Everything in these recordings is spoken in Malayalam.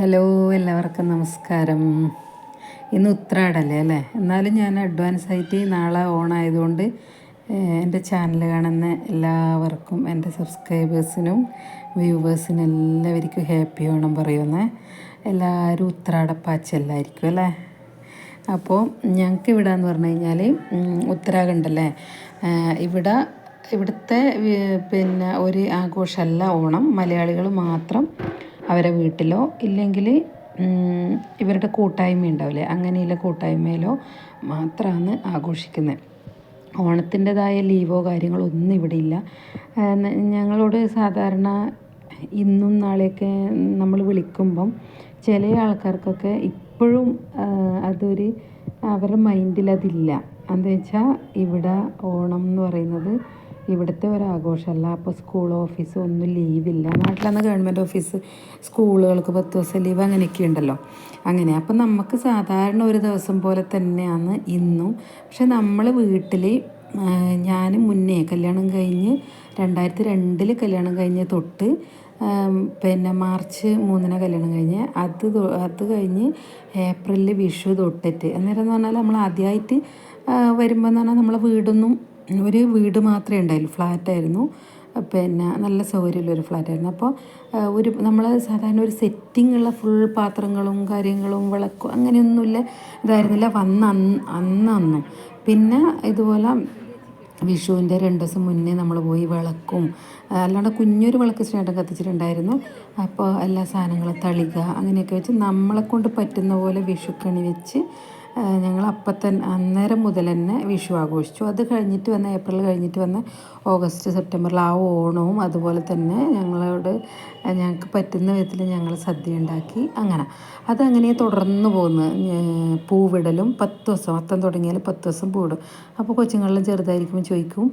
ഹലോ എല്ലാവർക്കും നമസ്കാരം. ഇന്ന് ഉത്രാടല്ലേ അല്ലേ? എന്നാലും ഞാൻ അഡ്വാൻസ് ആയിട്ട് നാളെ ഓണായതുകൊണ്ട് എന്റെ ചാനൽ കാണുന്ന എല്ലാവർക്കും എന്റെ സബ്സ്ക്രൈബേഴ്സിനും വ്യൂവേഴ്സിനും എല്ലാവർക്കും ഹാപ്പി ഓണം പറയുന്ന. എല്ലാവരും ഉത്രാടപ്പാച്ചല്ലായിരിക്കും അല്ലേ? അപ്പോൾ ഞങ്ങൾക്ക് ഇവിടെ എന്ന് പറഞ്ഞു കഴിഞ്ഞാൽ ഉത്തരാഖണ്ഡല്ലേ? ഇവിടെ ഇവിടുത്തെ പിന്നെ ഒരു ആഘോഷമല്ല ഓണം. മലയാളികൾ മാത്രം അവരെ വീട്ടിലോ ഇല്ലെങ്കിൽ ഇവരുടെ കൂട്ടായ്മ ഉണ്ടാവില്ലേ അങ്ങനെയുള്ള കൂട്ടായ്മയിലോ മാത്രമാണ് ആഘോഷിക്കുന്നത് ഓണത്തിന്റെതായ ലീവോ കാര്യങ്ങളോ ഒന്നും ഇവിടെ ഇല്ല. ഞങ്ങളോട് സാധാരണ ഇന്നും നാളെയൊക്കെ നമ്മൾ വിളിക്കുമ്പം ചില ആൾക്കാർക്കൊക്കെ ഇപ്പോഴും അതൊരു അവരുടെ മൈൻഡിൽ അതില്ല. എന്താ വെച്ചാൽ ഇവിടെ ഓണം എന്ന് പറയുന്നത് ഇവിടുത്തെ ഒരു ആഘോഷമല്ല അപ്പോൾ സ്കൂൾ ഓഫീസ് ഒന്നും ലീവില്ല നാട്ടിലന്ന് ഗവൺമെന്റ് ഓഫീസ് സ്കൂളുകൾക്ക് പത്ത് ദിവസം ലീവ് അങ്ങനെയൊക്കെ ഉണ്ടല്ലോ. അങ്ങനെ. അപ്പം നമുക്ക് സാധാരണ ഒരു ദിവസം പോലെ തന്നെയാണ് ഇന്നും. പക്ഷെ നമ്മൾ വീട്ടിൽ ഞാൻ മുന്നേ കല്യാണം കഴിഞ്ഞ് രണ്ടായിരത്തി രണ്ടിൽ കല്യാണം കഴിഞ്ഞ് തൊട്ട് പിന്നെ മാർച്ച് മൂന്നിന് കല്യാണം കഴിഞ്ഞ് അത് അത് കഴിഞ്ഞ് ഏപ്രിലിൽ വിഷു തൊട്ടിട്ട്. അന്നേരം എന്ന് പറഞ്ഞാൽ നമ്മൾ ആദ്യമായിട്ട് വരുമ്പോൾ എന്ന് പറഞ്ഞാൽ നമ്മളെ വീടൊന്നും ഒരു വീട് മാത്രമേ ഉണ്ടായുള്ളൂ. ഫ്ലാറ്റായിരുന്നു പിന്നെ നല്ല സൗകര്യമുള്ളൊരു ഫ്ലാറ്റായിരുന്നു അപ്പോൾ ഒരു നമ്മൾ സാധാരണ ഒരു സെറ്റിംഗ് ഉള്ള ഫുൾ പാത്രങ്ങളും കാര്യങ്ങളും വിളക്കും അങ്ങനെയൊന്നുമില്ല. ഇതായിരുന്നില്ല. വന്ന അന്ന് അന്ന് പിന്നെ ഇതുപോലെ വിഷുവിന്റെ രണ്ട് ദിവസം മുന്നേ നമ്മൾ പോയി വിളക്കും. അല്ലാണ്ട് കുഞ്ഞൊരു വിളക്ക് സ്നേഹം കത്തിച്ചിട്ടുണ്ടായിരുന്നു. അപ്പോൾ എല്ലാ സാധനങ്ങളും തളിക അങ്ങനെയൊക്കെ വെച്ച് നമ്മളെ കൊണ്ട് പറ്റുന്ന പോലെ വിഷുക്കണി വെച്ച് ഞങ്ങൾ അപ്പം തന്നെ അന്നേരം മുതൽ തന്നെ വിഷു ആഘോഷിച്ചു. അത് കഴിഞ്ഞിട്ട് വന്ന ഏപ്രിൽ കഴിഞ്ഞിട്ട് വന്ന ഓഗസ്റ്റ് സെപ്റ്റംബറിൽ ആ ഓണവും അതുപോലെ തന്നെ ഞങ്ങളോട് ഞങ്ങൾക്ക് പറ്റുന്ന വിധത്തിൽ ഞങ്ങൾ സദ്യ ഉണ്ടാക്കി. അങ്ങനെ. അതങ്ങനെ തുടർന്ന് പോകുന്നു പൂവിടലും പത്ത് ദിവസം അത്തം തുടങ്ങിയാൽ പത്ത് ദിവസം പൂവിടും. അപ്പോൾ കൊച്ചുങ്ങളിലും ചെറുതായിരിക്കുമ്പോൾ ചോദിക്കും.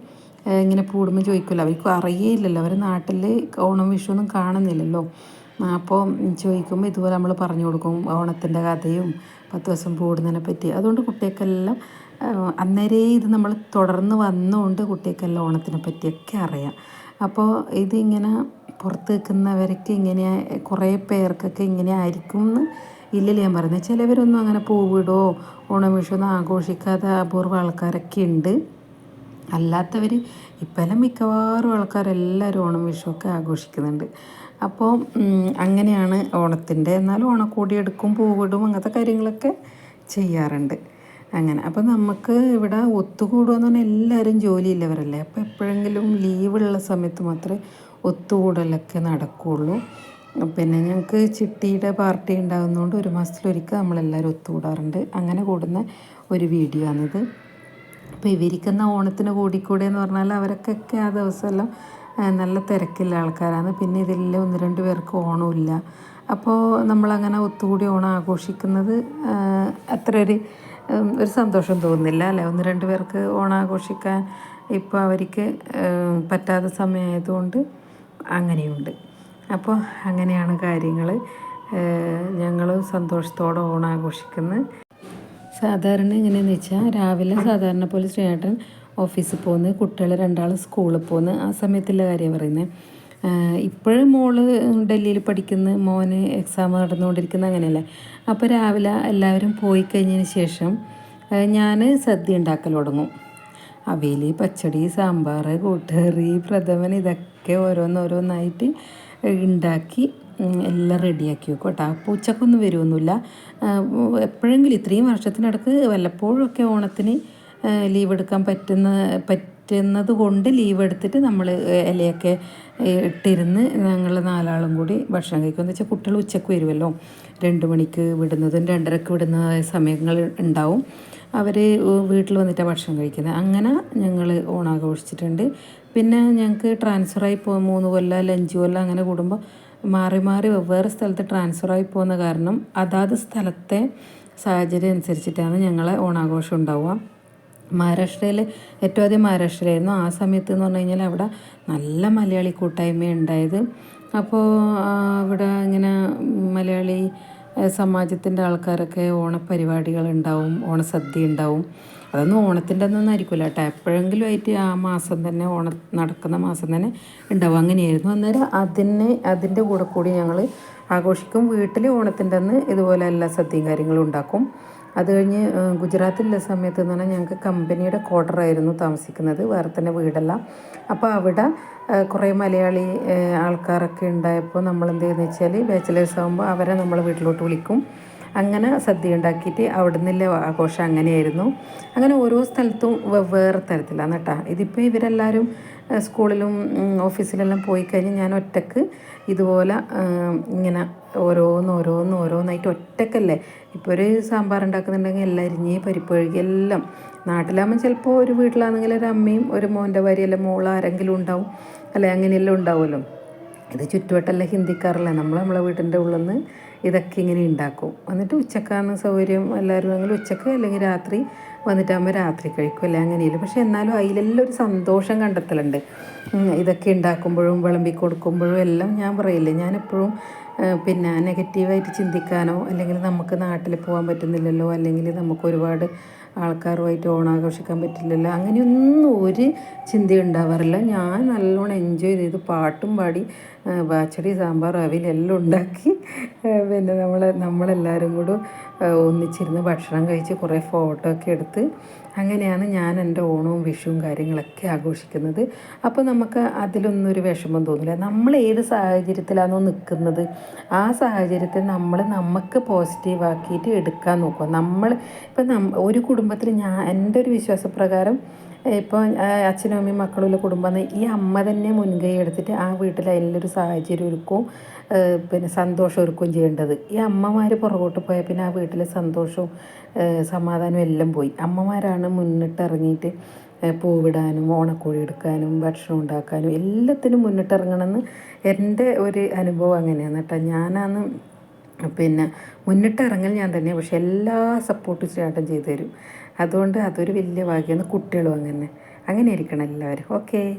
ഇങ്ങനെ പൂടുമ്പോൾ ചോദിക്കില്ല അവർക്ക് അറിയില്ലല്ലോ അവർ നാട്ടിൽ ഓണം വിഷു ഒന്നും കാണുന്നില്ലല്ലോ. അപ്പോൾ ചോദിക്കുമ്പോൾ ഇതുപോലെ നമ്മൾ പറഞ്ഞു കൊടുക്കും ഓണത്തിന്റെ കഥയും പത്ത് ദിവസം കൂടുന്നതിനെ പറ്റി. അതുകൊണ്ട് കുട്ടികൾക്കെല്ലാം അന്നേരേ ഇത് നമ്മൾ തുടർന്ന് വന്നുകൊണ്ട് കുട്ടികൾക്കെല്ലാം ഓണത്തിനെ പറ്റിയൊക്കെ അറിയാം. അപ്പോൾ ഇതിങ്ങനെ പുറത്ത് നിൽക്കുന്നവർക്ക് ഇങ്ങനെ കുറേ പേർക്കൊക്കെ ഇങ്ങനെ ആയിരിക്കും എന്ന് ഇല്ലല്ലേ ഞാൻ പറയുന്നത് ചിലവരൊന്നും അങ്ങനെ പൂവിടോ ഓണം വിഷുവൊന്നും ആഘോഷിക്കാതെ അപൂർവ ആൾക്കാരൊക്കെ ഉണ്ട്. അല്ലാത്തവർ ഇപ്പോഴെല്ലാം മിക്കവാറും ആൾക്കാരെല്ലാവരും ഓണം വിഷുവൊക്കെ ആഘോഷിക്കുന്നുണ്ട്. അപ്പോൾ അങ്ങനെയാണ് ഓണത്തിന്റെ. എന്നാലും ഓണക്കോടി എടുക്കും പൂവിടും അങ്ങനത്തെ കാര്യങ്ങളൊക്കെ ചെയ്യാറുണ്ട്. അങ്ങനെ. അപ്പോൾ നമുക്ക് ഇവിടെ ഒത്തുകൂടുകയെന്ന് പറഞ്ഞാൽ എല്ലാവരും ജോലിയില്ലവരല്ലേ? അപ്പോൾ എപ്പോഴെങ്കിലും ലീവുള്ള സമയത്ത് മാത്രമേ ഒത്തുകൂടലൊക്കെ നടക്കുകയുള്ളൂ പിന്നെ ഞങ്ങൾക്ക് ചിട്ടിയുടെ പാർട്ടി ഉണ്ടാകുന്നതുകൊണ്ട് ഒരു മാസത്തിലൊരിക്കൽ നമ്മളെല്ലാവരും ഒത്തുകൂടാറുണ്ട്. അങ്ങനെ കൂടുന്ന ഒരു വീഡിയോ ആണിത് അപ്പോൾ ഇവരിക്കുന്ന ഓണത്തിന് കൂടിക്കൂടെ എന്ന് പറഞ്ഞാൽ അവർക്കൊക്കെ ആ ദിവസമെല്ലാം നല്ല തിരക്കുള്ള ആൾക്കാരാണ്. പിന്നെ ഇതിൽ ഒന്ന് രണ്ട് പേർക്ക് ഓണമില്ല അപ്പോൾ നമ്മളങ്ങനെ ഒത്തുകൂടി ഓണം ആഘോഷിക്കുന്നത് അത്ര ഒരു ഒരു സന്തോഷം തോന്നുന്നില്ല അല്ലേ? ഒന്ന് രണ്ട് പേർക്ക് ഓണം ആഘോഷിക്കാൻ ഇപ്പോൾ അവർക്ക് പറ്റാത്ത സമയമായതുകൊണ്ട് അങ്ങനെയുണ്ട്. അപ്പോൾ അങ്ങനെയാണ് കാര്യങ്ങൾ ഞങ്ങൾ സന്തോഷത്തോടെ ഓണം ആഘോഷിക്കുന്നത് സാധാരണ എങ്ങനെയാണെന്ന് വെച്ചാൽ രാവിലെ സാധാരണ പോലെ ശ്രീയേട്ടൻ ഓഫീസിൽ പോകുന്നു കുട്ടികൾ രണ്ടാൾ സ്കൂളിൽ പോകുന്നു. ആ സമയത്തുള്ള കാര്യം പറയുന്നത് ഇപ്പോഴും മോൾ ഡൽഹിയിൽ പഠിക്കുന്ന മോന് എക്സാം നടന്നുകൊണ്ടിരിക്കുന്ന അങ്ങനെയല്ലേ. അപ്പോൾ രാവിലെ എല്ലാവരും പോയി കഴിഞ്ഞതിന് ശേഷം ഞാൻ സദ്യ ഉണ്ടാക്കൽ തുടങ്ങും. അവയിൽ പച്ചടി സാമ്പാർ കൂട്ടുകറി പ്രഥമൻ ഇതൊക്കെ ഓരോന്നോരോന്നായിട്ട് ഉണ്ടാക്കി എല്ലാം റെഡിയാക്കി വെക്കും കേട്ടോ അപ്പോൾ ഉച്ചക്കൊന്നും വരുമൊന്നുമില്ല എപ്പോഴെങ്കിലും ഇത്രയും വർഷത്തിനടക്ക് വല്ലപ്പോഴൊക്കെ ഓണത്തിന് ലീവ് എടുക്കാൻ പറ്റുന്ന പറ്റുന്നത് കൊണ്ട് ലീവ് എടുത്തിട്ട് നമ്മൾ ഇലയൊക്കെ ഇട്ടിരുന്ന് ഞങ്ങൾ നാലാളും കൂടി ഭക്ഷണം കഴിക്കും. എന്ന് വെച്ചാൽ കുട്ടികൾ ഉച്ചയ്ക്ക് വരുമല്ലോ രണ്ട് മണിക്ക് വിടുന്നതും രണ്ടരക്ക് വിടുന്ന സമയങ്ങൾ ഉണ്ടാവും. അവർ വീട്ടിൽ വന്നിട്ടാണ് ഭക്ഷണം കഴിക്കുന്നത് അങ്ങനെ ഞങ്ങൾ ഓണാഘോഷിച്ചിട്ടുണ്ട്. പിന്നെ ഞങ്ങൾക്ക് ട്രാൻസ്ഫറായി പോ മൂന്ന് കൊല്ലം അല്ല അഞ്ച് കൊല്ലം അങ്ങനെ കൂടുമ്പോൾ മാറി മാറി വെവ്വേറെ സ്ഥലത്ത് ട്രാൻസ്ഫറായി പോകുന്ന കാരണം അതാത് സ്ഥലത്തെ സാഹചര്യം അനുസരിച്ചിട്ടാണ് ഞങ്ങളെ ഓണാഘോഷം ഉണ്ടാവുക. മഹാരാഷ്ട്രയിൽ ഏറ്റവും ആദ്യം മഹാരാഷ്ട്രയായിരുന്നു ആ സമയത്ത് എന്ന് പറഞ്ഞു കഴിഞ്ഞാൽ അവിടെ നല്ല മലയാളി കൂട്ടായ്മ ഉണ്ടായത്. അപ്പോൾ അവിടെ ഇങ്ങനെ മലയാളി സമാജത്തിന്റെ ആൾക്കാരൊക്കെ ഓണപരിപാടികൾ ഉണ്ടാവും ഓണസദ്യ ഉണ്ടാവും. അതൊന്നും ഓണത്തിന്റെ ഒന്നും ആയിരിക്കില്ല കേട്ടോ. എപ്പോഴെങ്കിലും ആയിട്ട് ആ മാസം തന്നെ ഓണ നടക്കുന്ന മാസം തന്നെ ഉണ്ടാവും. അങ്ങനെയായിരുന്നു. അന്നേരം അതിനെ അതിന്റെ കൂടെ കൂടി ഞങ്ങൾ ആഘോഷിക്കും. വീട്ടിൽ ഓണത്തിന്റെ അന്ന് ഇതുപോലെ എല്ലാ സദ്യയും കാര്യങ്ങളും ഉണ്ടാക്കും. അത് കഴിഞ്ഞ് ഗുജറാത്തിലുള്ള സമയത്ത് എന്ന് പറഞ്ഞാൽ ഞങ്ങൾക്ക് കമ്പനിയുടെ ക്വാർട്ടറായിരുന്നു താമസിക്കുന്നത്. വേറെ തന്നെ വീടല്ല. അപ്പോൾ അവിടെ കുറേ മലയാളി ആൾക്കാരൊക്കെ ഉണ്ടായപ്പോൾ നമ്മൾ എന്ത് ചെയ്യുന്നത് വെച്ചാൽ ബാച്ചിലേഴ്സ് ആകുമ്പോൾ അവരെ നമ്മൾ വീട്ടിലോട്ട് വിളിക്കും. അങ്ങനെ സദ്യ ഉണ്ടാക്കിയിട്ട് അവിടെ നിന്നുള്ള ആഘോഷം അങ്ങനെയായിരുന്നു. അങ്ങനെ ഓരോ സ്ഥലത്തും വെവ്വേറെ തരത്തിലാണ് കേട്ടോ. ഇതിപ്പോൾ ഇവരെല്ലാവരും സ്കൂളിലും ഓഫീസിലെല്ലാം പോയി കഴിഞ്ഞ് ഞാൻ ഒറ്റയ്ക്ക് ഇതുപോലെ ഇങ്ങനെ ഓരോന്ന് ഓരോന്ന് ഓരോന്നായിട്ട് ഒറ്റക്കല്ലേ. ഇപ്പോൾ ഒരു സാമ്പാർ ഉണ്ടാക്കുന്നുണ്ടെങ്കിൽ എല്ലാം അരിഞ്ഞ് പരിപ്പ് കഴുകി എല്ലാം. നാട്ടിലാകുമ്പോൾ ചിലപ്പോൾ ഒരു വീട്ടിലാണെങ്കിൽ ഒരു അമ്മയും ഒരു മോന്റെ ഭാര്യ മോൾ ആരെങ്കിലും ഉണ്ടാവും. അല്ലെ അങ്ങനെയെല്ലാം ഉണ്ടാവുമല്ലോ. ഇത് ചുറ്റുവട്ടല്ല ഹിന്ദിക്കാറല്ല നമ്മൾ നമ്മളെ വീട്ടിന്റെ ഉള്ളിൽ നിന്ന് ഇതൊക്കെ ഇങ്ങനെ ഉണ്ടാക്കും. എന്നിട്ട് ഉച്ചക്കാണ് സൗകര്യം. എല്ലാവരും അങ്ങനെ ഉച്ചയ്ക്ക് അല്ലെങ്കിൽ രാത്രി വന്നിട്ടാകുമ്പോൾ രാത്രി കഴിക്കും. അല്ലെ? അങ്ങനെയല്ല. പക്ഷെ എന്നാലും അതിലെല്ലാം ഒരു സന്തോഷം കണ്ടെത്തലുണ്ട്. ഇതൊക്കെ ഉണ്ടാക്കുമ്പോഴും വിളമ്പി കൊടുക്കുമ്പോഴും എല്ലാം ഞാൻ പറയില്ലേ? ഞാനെപ്പോഴും പിന്നെ നെഗറ്റീവായിട്ട് ചിന്തിക്കാനോ അല്ലെങ്കിൽ നമുക്ക് നാട്ടിൽ പോകാൻ പറ്റുന്നില്ലല്ലോ അല്ലെങ്കിൽ നമുക്ക് ഒരുപാട് ആൾക്കാരുമായിട്ട് ഓണാഘോഷിക്കാൻ പറ്റില്ലല്ലോ. അങ്ങനെയൊന്നും ഒരു ചിന്ത ഉണ്ടാവാറില്ല. ഞാൻ നല്ലോണം എൻജോയ് ചെയ്ത് പാട്ടും പാടി പച്ചടി സാമ്പാർ അവിലെല്ലാം ഉണ്ടാക്കി പിന്നെ നമ്മൾ നമ്മളെല്ലാവരും കൂടെ ഒന്നിച്ചിരുന്ന് ഭക്ഷണം കഴിച്ച് കുറേ ഫോട്ടോ ഒക്കെ എടുത്ത് അങ്ങനെയാണ് ഞാൻ എന്റെ ഓണവും വിഷുവും കാര്യങ്ങളൊക്കെ ആഘോഷിക്കുന്നത്. അപ്പോൾ നമുക്ക് അതിലൊന്നും ഒരു വിഷമം തോന്നില്ല. നമ്മൾ ഏത് സാഹചര്യത്തിലാണോ നിൽക്കുന്നത് ആ സാഹചര്യത്തിൽ നമ്മൾ നമുക്ക് പോസിറ്റീവാക്കിയിട്ട് എടുക്കാൻ നോക്കുക. നമ്മൾ ഇപ്പം ഒരു കുടുംബത്തിൽ ഞാൻ എന്റെ ഒരു വിശ്വാസപ്രകാരം ഇപ്പോൾ അച്ഛനും അമ്മയും മക്കളുള്ള കുടുംബം ഈ അമ്മ തന്നെ മുൻകൈ എടുത്തിട്ട് ആ വീട്ടിൽ അതിലൊരു സാഹചര്യം ഒരുക്കും പിന്നെ സന്തോഷം ഒരുക്കും ചെയ്യേണ്ടത്. ഈ അമ്മമാർ പുറകോട്ട് പോയാൽ പിന്നെ ആ വീട്ടിലെ സന്തോഷവും സമാധാനവും എല്ലാം പോയി. അമ്മമാരാണ് മുന്നിട്ട് ഇറങ്ങിയിട്ട് പൂവിടാനും ഓണക്കോഴി എടുക്കാനും ഭക്ഷണം ഉണ്ടാക്കാനും എല്ലാത്തിനും മുന്നിട്ടിറങ്ങണമെന്ന് എന്റെ ഒരു അനുഭവം അങ്ങനെയാണ് കേട്ടോ. ഞാനാണ് പിന്നെ മുന്നിട്ടിറങ്ങൽ ഞാൻ തന്നെ പക്ഷെ എല്ലാ സപ്പോർട്ടും ചേട്ടൻ ചെയ്തു തരും. അതുകൊണ്ട് അതൊരു വലിയ ഭാഗ്യമാണ് കുട്ടികളും അങ്ങനെ. അങ്ങനെ ഇരിക്കണം എല്ലാവരും. ഓക്കേ